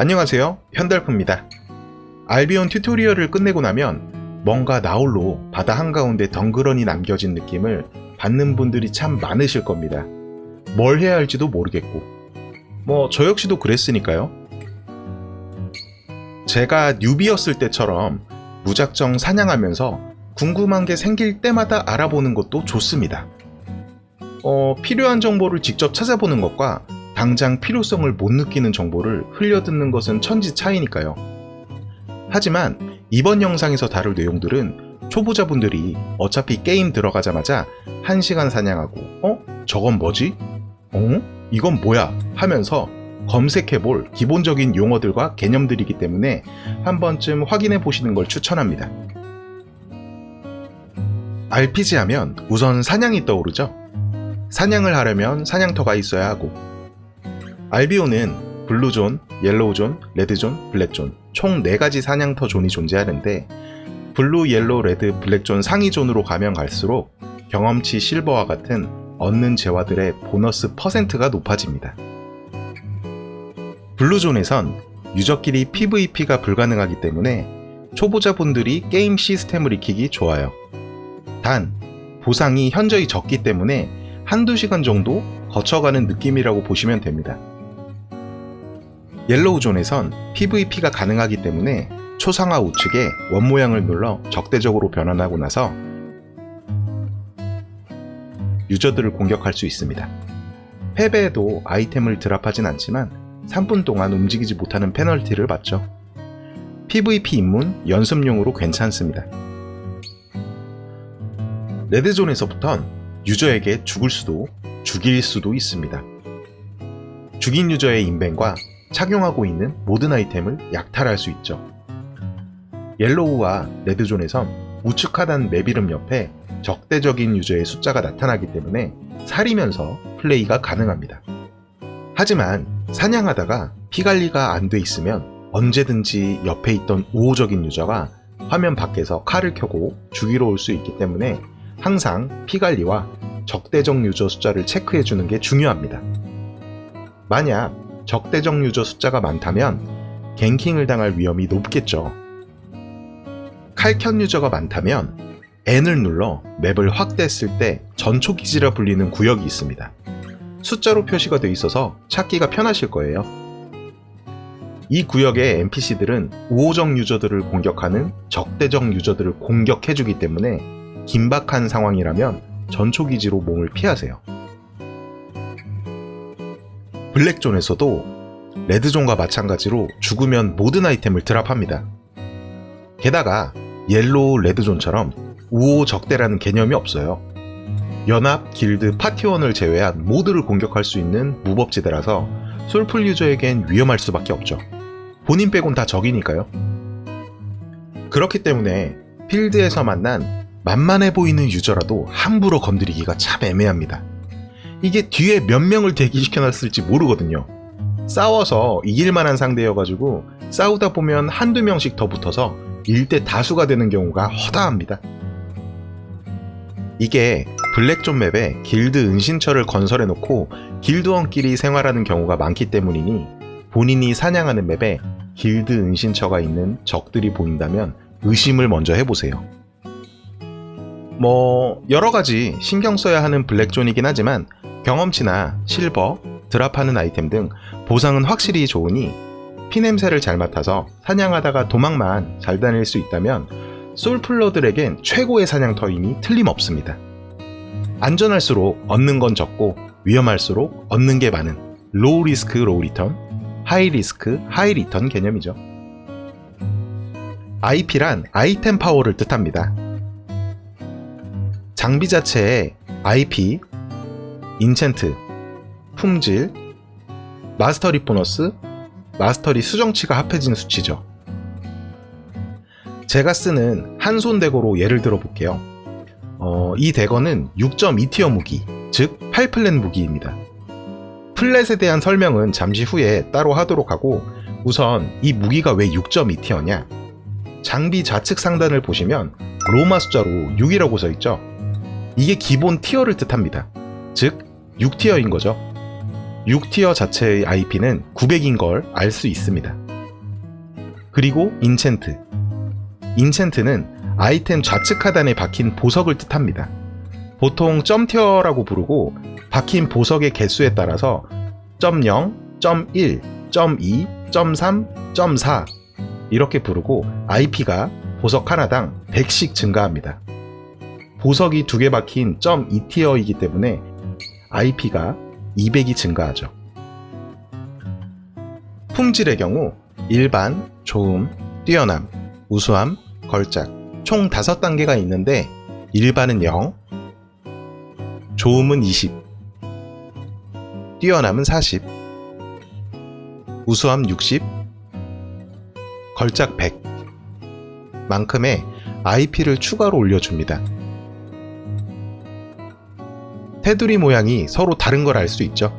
안녕하세요. 현달프입니다. 알비온 튜토리얼을 끝내고 나면 뭔가 나홀로 바다 한가운데 덩그러니 남겨진 느낌을 받는 분들이 참 많으실 겁니다. 뭘 해야 할지도 모르겠고. 뭐 저 역시도 그랬으니까요. 제가 뉴비였을 때처럼 무작정 사냥하면서 궁금한 게 생길 때마다 알아보는 것도 좋습니다. 어, 필요한 정보를 직접 찾아보는 것과 당장 필요성을 못 느끼는 정보를 흘려듣는 것은 천지 차이니까요. 하지만 이번 영상에서 다룰 내용들은 초보자분들이 어차피 게임 들어가자마자 1시간 사냥하고 어? 저건 뭐지? 어? 이건 뭐야? 하면서 검색해볼 기본적인 용어들과 개념들이기 때문에 한 번쯤 확인해 보시는 걸 추천합니다. RPG 하면 우선 사냥이 떠오르죠? 사냥을 하려면 사냥터가 있어야 하고 알비온은 블루존, 옐로우존, 레드존, 블랙존 총 4가지 사냥터 존이 존재하는데 블루, 옐로우, 레드, 블랙존 상위존으로 가면 갈수록 경험치 실버와 같은 얻는 재화들의 보너스 퍼센트가 높아집니다. 블루존에선 유저끼리 PVP가 불가능하기 때문에 초보자분들이 게임 시스템을 익히기 좋아요. 단, 보상이 현저히 적기 때문에 한두 시간 정도 거쳐가는 느낌이라고 보시면 됩니다. 옐로우존에선 PVP가 가능하기 때문에 초상화 우측에 원 모양을 눌러 적대적으로 변환하고 나서 유저들을 공격할 수 있습니다. 패배에도 아이템을 드랍하진 않지만 3분 동안 움직이지 못하는 페널티를 받죠. PVP 입문 연습용으로 괜찮습니다. 레드존에서부턴 유저에게 죽을 수도 죽일 수도 있습니다. 죽인 유저의 인벤과 착용하고 있는 모든 아이템을 약탈할 수 있죠. 옐로우와 레드존에선 우측 하단 맵 이름 옆에 적대적인 유저의 숫자가 나타나기 때문에 사리면서 플레이가 가능합니다. 하지만 사냥하다가 피 관리가 안 돼 있으면 언제든지 옆에 있던 우호적인 유저가 화면 밖에서 칼을 켜고 죽이러 올 수 있기 때문에 항상 피 관리와 적대적 유저 숫자를 체크해 주는 게 중요합니다. 만약 적대적 유저 숫자가 많다면 갱킹을 당할 위험이 높겠죠. 칼켠 유저가 많다면 N을 눌러 맵을 확대했을 때 전초기지라 불리는 구역이 있습니다. 숫자로 표시가 되어 있어서 찾기가 편하실 거예요. 이 구역의 NPC들은 우호적 유저들을 공격하는 적대적 유저들을 공격해주기 때문에 긴박한 상황이라면 전초기지로 몸을 피하세요. 블랙존에서도 레드존과 마찬가지로 죽으면 모든 아이템을 드랍합니다. 게다가 옐로우 레드존처럼 우호 적대라는 개념이 없어요. 연합, 길드, 파티원을 제외한 모두를 공격할 수 있는 무법지대라서 솔풀 유저에겐 위험할 수밖에 없죠. 본인 빼곤 다 적이니까요. 그렇기 때문에 필드에서 만난 만만해 보이는 유저라도 함부로 건드리기가 참 애매합니다. 이게 뒤에 몇 명을 대기시켜놨을지 모르거든요. 싸워서 이길 만한 상대여가지고 싸우다 보면 한두 명씩 더 붙어서 일대 다수가 되는 경우가 허다합니다. 이게 블랙존 맵에 길드 은신처를 건설해놓고 길드원끼리 생활하는 경우가 많기 때문이니 본인이 사냥하는 맵에 길드 은신처가 있는 적들이 보인다면 의심을 먼저 해보세요. 뭐 여러 가지 신경 써야 하는 블랙존이긴 하지만 경험치나 실버, 드랍하는 아이템 등 보상은 확실히 좋으니 피 냄새를 잘 맡아서 사냥하다가 도망만 잘 다닐 수 있다면 솔플러들에겐 최고의 사냥터임이 틀림없습니다. 안전할수록 얻는 건 적고 위험할수록 얻는 게 많은 로우 리스크 로우 리턴, 하이 리스크 하이 리턴 개념이죠. IP란 아이템 파워를 뜻합니다. 장비 자체에 IP, 인챈트, 품질, 마스터리 보너스, 마스터리 수정치가 합해진 수치죠. 제가 쓰는 한손 대거로 예를 들어 볼게요. 어, 이 대거는 6.2티어 무기, 즉 8플랫 무기입니다. 플랫에 대한 설명은 잠시 후에 따로 하도록 하고 우선 이 무기가 왜 6.2티어냐? 장비 좌측 상단을 보시면 로마 숫자로 6이라고 써 있죠. 이게 기본 티어를 뜻합니다. 즉 6티어인 거죠. 6티어 자체의 IP는 900인 걸 알 수 있습니다. 그리고 인챈트. 인챈트는 아이템 좌측 하단에 박힌 보석을 뜻합니다. 보통 점티어라고 부르고 박힌 보석의 개수에 따라서 .0, .1, .2, .3, .4 이렇게 부르고 IP가 보석 하나당 100씩 증가합니다. 보석이 두 개 박힌 .2티어이기 때문에 IP가 200이 증가하죠. 품질의 경우 일반, 좋음, 뛰어남, 우수함, 걸작 총 5단계가 있는데 일반은 0, 좋음은 20, 뛰어남은 40, 우수함 60, 걸작 100 만큼의 IP를 추가로 올려줍니다. 테두리 모양이 서로 다른 걸 알 수 있죠.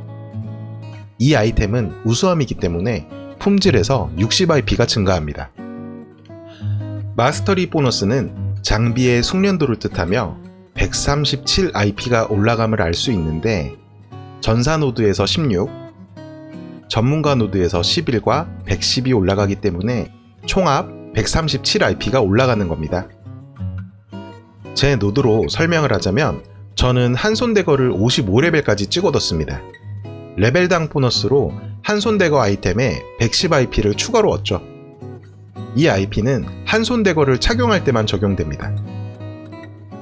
이 아이템은 우수함이기 때문에 품질에서 60IP가 증가합니다. 마스터리 보너스는 장비의 숙련도를 뜻하며 137IP가 올라감을 알 수 있는데 전사 노드에서 16, 전문가 노드에서 11과 110이 올라가기 때문에 총합 137IP가 올라가는 겁니다. 제 노드로 설명을 하자면 저는 한손대거를 55레벨까지 찍어뒀습니다. 레벨당 보너스로 한손대거 아이템에 110IP를 추가로 얻죠. 이 IP는 한손대거를 착용할 때만 적용됩니다.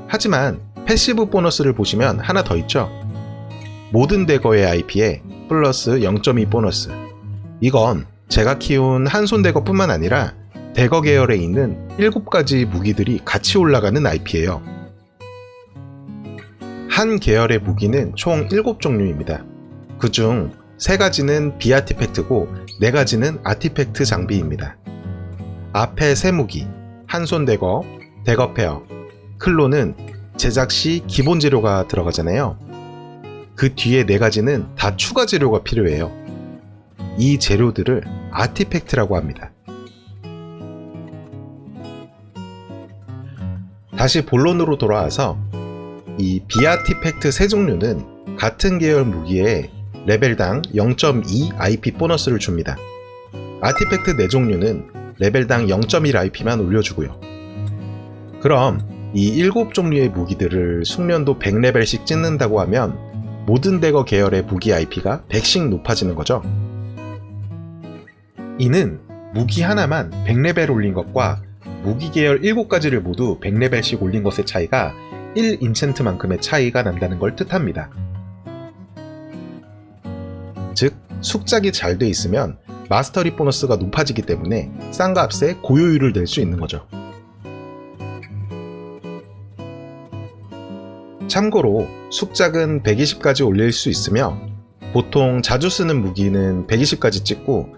하지만 패시브 보너스를 보시면 하나 더 있죠. 모든 대거의 IP에 플러스 0.2 보너스. 이건 제가 키운 한손대거 뿐만 아니라 대거 계열에 있는 7가지 무기들이 같이 올라가는 IP예요. 한 계열의 무기는 총 7종류입니다. 그중 3가지는 비아티팩트고 4가지는 아티팩트 장비입니다. 앞에 세 무기, 한손 대거, 대거 페어, 클로는 제작 시 기본 재료가 들어가잖아요. 그 뒤에 네 가지는 다 추가 재료가 필요해요. 이 재료들을 아티팩트라고 합니다. 다시 본론으로 돌아와서 이 비아티팩트 세 종류는 같은 계열 무기에 레벨당 0.2 IP 보너스를 줍니다. 아티팩트 네 종류는 레벨당 0.1 IP만 올려주고요. 그럼 이 7종류의 무기들을 숙련도 100레벨씩 찍는다고 하면 모든 대거 계열의 무기 IP가 100씩 높아지는 거죠. 이는 무기 하나만 100레벨 올린 것과 무기 계열 7가지를 모두 100레벨씩 올린 것의 차이가 1 인챈트만큼의 차이가 난다는 걸 뜻합니다. 즉, 숙작이 잘 돼 있으면 마스터리 보너스가 높아지기 때문에 싼 값에 고효율을 낼 수 있는 거죠. 참고로 숙작은 120까지 올릴 수 있으며 보통 자주 쓰는 무기는 120까지 찍고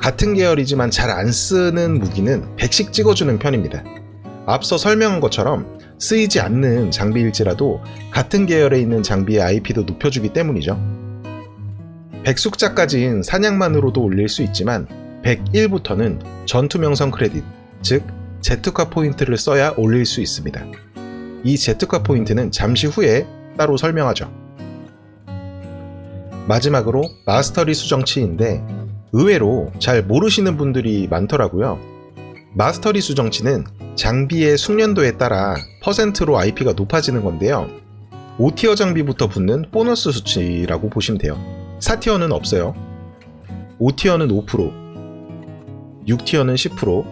같은 계열이지만 잘 안 쓰는 무기는 100씩 찍어주는 편입니다. 앞서 설명한 것처럼 쓰이지 않는 장비일지라도 같은 계열에 있는 장비의 IP도 높여주기 때문이죠. 100숙자까지인 사냥만으로도 올릴 수 있지만 101부터는 전투명성 크레딧, 즉 제트카 포인트를 써야 올릴 수 있습니다. 이 제트카 포인트는 잠시 후에 따로 설명하죠. 마지막으로 마스터리 수정치인데 의외로 잘 모르시는 분들이 많더라고요. 마스터리 수정치는 장비의 숙련도에 따라 퍼센트로 IP가 높아지는 건데요. 5티어 장비부터 붙는 보너스 수치라고 보시면 돼요. 4티어는 없어요. 5티어는 5%, 6티어는 10%,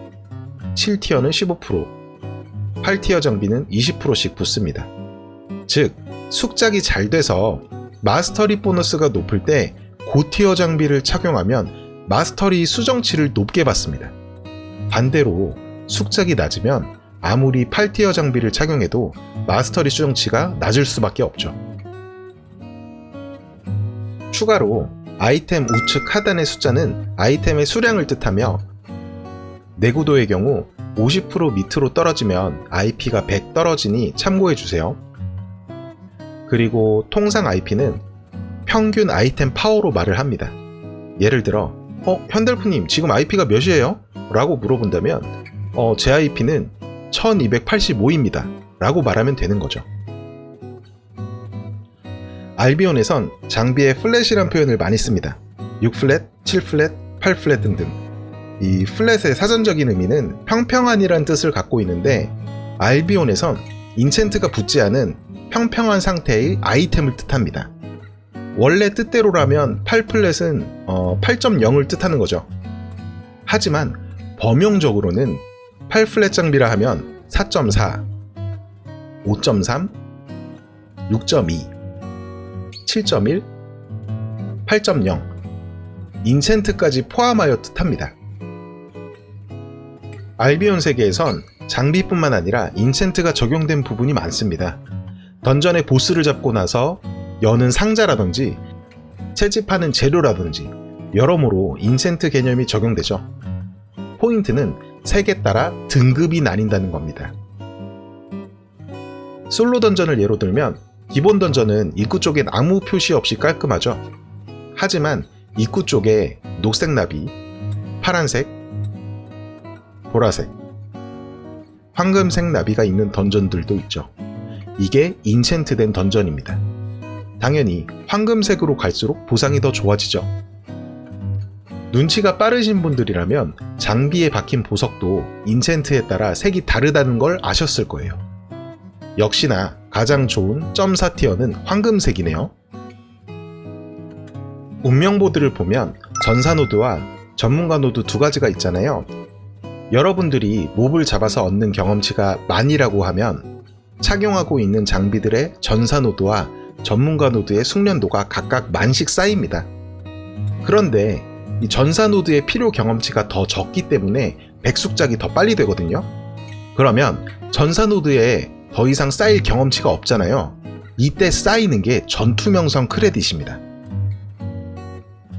7티어는 15%, 8티어 장비는 20%씩 붙습니다. 즉, 숙작이 잘 돼서 마스터리 보너스가 높을 때 고티어 장비를 착용하면 마스터리 수정치를 높게 받습니다. 반대로 숙작이 낮으면 아무리 8티어 장비를 착용해도 마스터리 수정치가 낮을 수밖에 없죠. 추가로 아이템 우측 하단의 숫자는 아이템의 수량을 뜻하며 내구도의 경우 50% 밑으로 떨어지면 IP가 100 떨어지니 참고해 주세요. 그리고 통상 IP는 평균 아이템 파워로 말을 합니다. 예를 들어, 어, 현달프님 지금 IP가 몇이에요? 라고 물어본다면, 어, 제 IP는 1285입니다. 라고 말하면 되는 거죠. 알비온에선 장비에 플랫이란 표현을 많이 씁니다. 6플랫, 7플랫, 8플랫 등등. 이 플랫의 사전적인 의미는 평평한이란 뜻을 갖고 있는데 알비온에선 인챈트가 붙지 않은 평평한 상태의 아이템을 뜻합니다. 원래 뜻대로라면 8플랫은 8.0을 뜻하는 거죠. 하지만 범용적으로는 8플랫 장비라 하면 4.4, 5.3, 6.2, 7.1, 8.0, 인챈트까지 포함하여 뜻합니다. 알비온 세계에선 장비뿐만 아니라 인챈트가 적용된 부분이 많습니다. 던전의 보스를 잡고 나서 여는 상자라든지 채집하는 재료라든지 여러모로 인챈트 개념이 적용되죠. 포인트는 색에 따라 등급이 나뉜다는 겁니다. 솔로 던전을 예로 들면 기본 던전은 입구 쪽엔 아무 표시 없이 깔끔하죠. 하지만 입구 쪽에 녹색 나비, 파란색, 보라색, 황금색 나비가 있는 던전들도 있죠. 이게 인챈트된 던전입니다. 당연히 황금색으로 갈수록 보상이 더 좋아지죠. 눈치가 빠르신 분들이라면 장비에 박힌 보석도 인챈트에 따라 색이 다르다는 걸 아셨을 거예요. 역시나 가장 좋은 점사 티어는 황금색이네요. 운명보드를 보면 전사 노드와 전문가 노드 두 가지가 있잖아요. 여러분들이 몹을 잡아서 얻는 경험치가 만이라고 하면 착용하고 있는 장비들의 전사 노드와 전문가 노드의 숙련도가 각각 만씩 쌓입니다. 그런데 이 전사 노드의 필요 경험치가 더 적기 때문에 백숙작이 더 빨리 되거든요. 그러면 전사 노드에 더 이상 쌓일 경험치가 없잖아요. 이때 쌓이는 게 전투명성 크레딧입니다.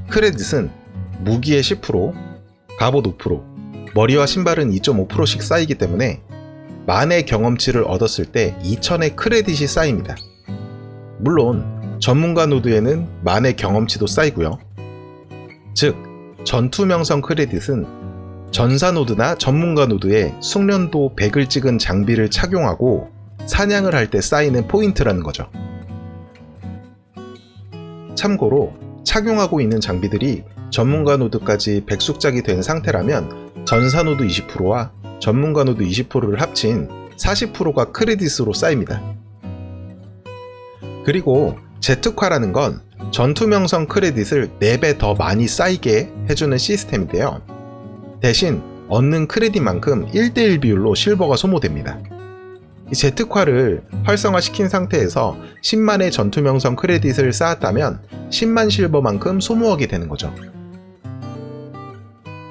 크레딧은 무기의 10%, 갑옷 5%, 머리와 신발은 2.5%씩 쌓이기 때문에 만의 경험치를 얻었을 때 2000의 크레딧이 쌓입니다. 물론 전문가 노드에는 만의 경험치도 쌓이고요. 즉 전투명성 크레딧은 전사 노드나 전문가 노드에 숙련도 100을 찍은 장비를 착용하고 사냥을 할 때 쌓이는 포인트라는 거죠. 참고로 착용하고 있는 장비들이 전문가 노드까지 백숙작이 된 상태라면 전사 노드 20%와 전문가 노드 20%를 합친 40%가 크레딧으로 쌓입니다. 그리고 제특화라는 건 전투명성 크레딧을 4배 더 많이 쌓이게 해주는 시스템인데요. 대신 얻는 크레딧만큼 1대1 비율로 실버가 소모됩니다. 이 제특화를 활성화시킨 상태에서 10만의 전투명성 크레딧을 쌓았다면 10만 실버만큼 소모하게 되는 거죠.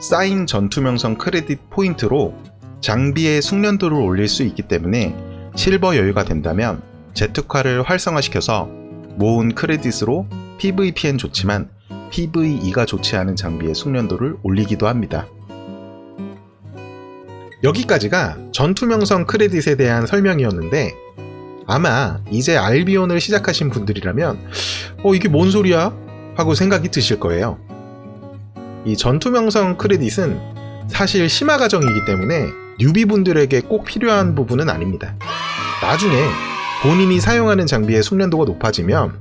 쌓인 전투명성 크레딧 포인트로 장비의 숙련도를 올릴 수 있기 때문에 실버 여유가 된다면 제특화를 활성화시켜서 모은 크레딧으로 PVP는 좋지만 PVE가 좋지 않은 장비의 숙련도를 올리기도 합니다. 여기까지가 전투명성 크레딧에 대한 설명이었는데 아마 이제 알비온을 시작하신 분들이라면 어 이게 뭔 소리야? 하고 생각이 드실 거예요. 이 전투명성 크레딧은 사실 심화 과정이기 때문에 뉴비분들에게 꼭 필요한 부분은 아닙니다. 나중에 본인이 사용하는 장비의 숙련도가 높아지면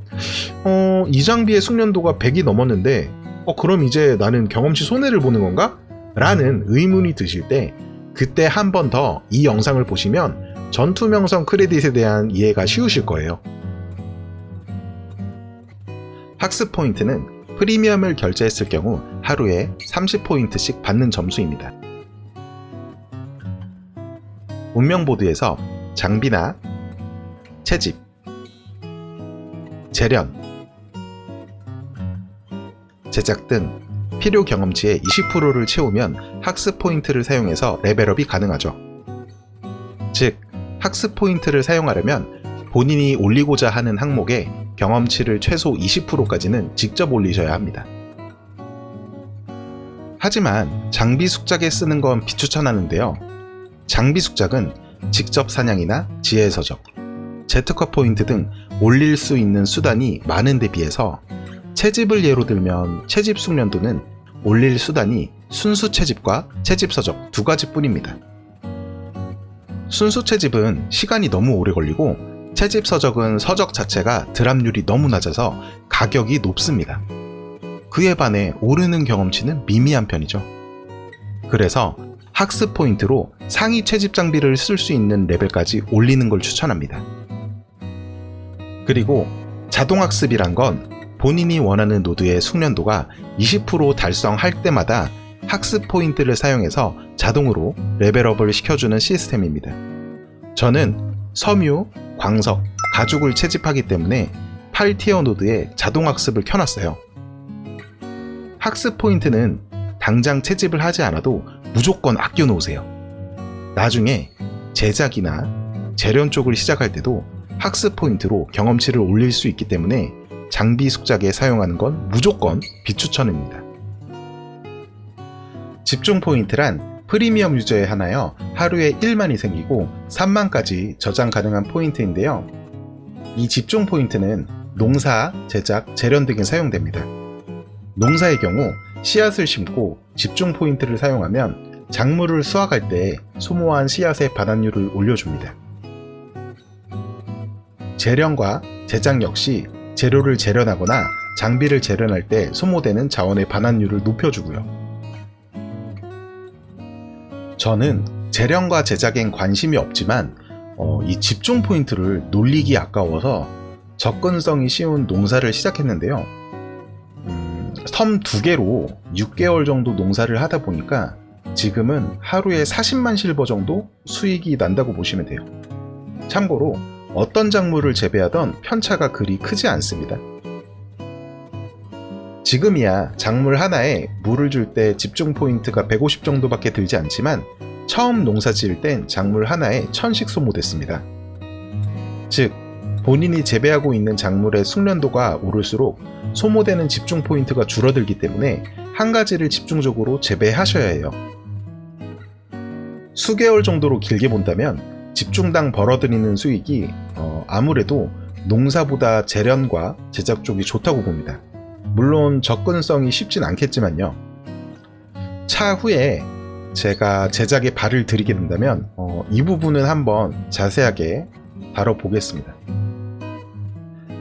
어, 이 장비의 숙련도가 100이 넘었는데 어, 그럼 이제 나는 경험치 손해를 보는 건가? 라는 의문이 드실 때 그때 한 번 더 이 영상을 보시면 전투명성 크레딧에 대한 이해가 쉬우실 거예요. 학습 포인트는 프리미엄을 결제했을 경우 하루에 30포인트씩 받는 점수입니다. 운명보드에서 장비나 채집, 재련, 제작 등 필요 경험치의 20%를 채우면 학습 포인트를 사용해서 레벨업이 가능하죠. 즉, 학습 포인트를 사용하려면 본인이 올리고자 하는 항목에 경험치를 최소 20%까지는 직접 올리셔야 합니다. 하지만 장비 숙작에 쓰는 건 비추천하는데요. 장비 숙작은 직접 사냥이나 지혜 서적, 제트커 포인트 등 올릴 수 있는 수단이 많은 데 비해서 채집을 예로 들면 채집 숙련도는 올릴 수단이 순수 채집과 채집 서적 두 가지 뿐입니다. 순수 채집은 시간이 너무 오래 걸리고 채집 서적은 서적 자체가 드랍률이 너무 낮아서 가격이 높습니다. 그에 반해 오르는 경험치는 미미한 편이죠. 그래서 학습 포인트로 상위 채집 장비를 쓸 수 있는 레벨까지 올리는 걸 추천합니다. 그리고 자동학습이란 건 본인이 원하는 노드의 숙련도가 20% 달성할 때마다 학습 포인트를 사용해서 자동으로 레벨업을 시켜주는 시스템입니다. 저는 섬유, 광석, 가죽을 채집하기 때문에 8티어 노드에 자동학습을 켜놨어요. 학습 포인트는 당장 채집을 하지 않아도 무조건 아껴 놓으세요. 나중에 제작이나 재련 쪽을 시작할 때도 학습 포인트로 경험치를 올릴 수 있기 때문에 장비 숙작에 사용하는 건 무조건 비추천입니다. 집중 포인트란 프리미엄 유저에 하나여 하루에 1만이 생기고 3만까지 저장 가능한 포인트인데요. 이 집중 포인트는 농사, 제작, 재련 등에 사용됩니다. 농사의 경우 씨앗을 심고 집중 포인트를 사용하면 작물을 수확할 때 소모한 씨앗의 반환율을 올려줍니다. 재련과 제작 역시 재료를 재련하거나 장비를 재련할 때 소모되는 자원의 반환율을 높여주고요. 저는 재련과 제작엔 관심이 없지만 어, 이 집중 포인트를 놀리기 아까워서 접근성이 쉬운 농사를 시작했는데요. 음, 섬두 개로 6개월 정도 농사를 하다 보니까 지금은 하루에 40만 실버 정도 수익이 난다고 보시면 돼요. 참고로 어떤 작물을 재배하던 편차가 그리 크지 않습니다. 지금이야 작물 하나에 물을 줄 때 집중 포인트가 150 정도밖에 들지 않지만 처음 농사 지을 땐 작물 하나에 1000씩 소모됐습니다. 즉, 본인이 재배하고 있는 작물의 숙련도가 오를수록 소모되는 집중 포인트가 줄어들기 때문에 한 가지를 집중적으로 재배하셔야 해요. 수개월 정도로 길게 본다면 집중당 벌어들이는 수익이 어, 아무래도 농사보다 재련과 제작 쪽이 좋다고 봅니다. 물론 접근성이 쉽진 않겠지만요. 차후에 제가 제작에 발을 들이게 된다면 어, 이 부분은 한번 자세하게 다뤄보겠습니다.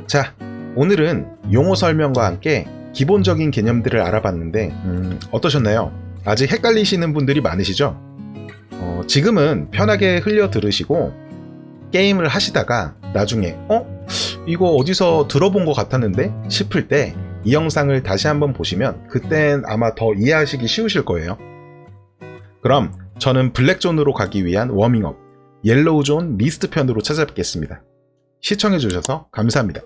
자, 오늘은 용어 설명과 함께 기본적인 개념들을 알아봤는데 음, 어떠셨나요? 아직 헷갈리시는 분들이 많으시죠? 어, 지금은 편하게 흘려 들으시고 게임을 하시다가 나중에 어? 이거 어디서 들어본 것 같았는데? 싶을 때 이 영상을 다시 한번 보시면 그땐 아마 더 이해하시기 쉬우실 거예요. 그럼 저는 블랙존으로 가기 위한 워밍업, 옐로우존 미스트 편으로 찾아뵙겠습니다. 시청해주셔서 감사합니다.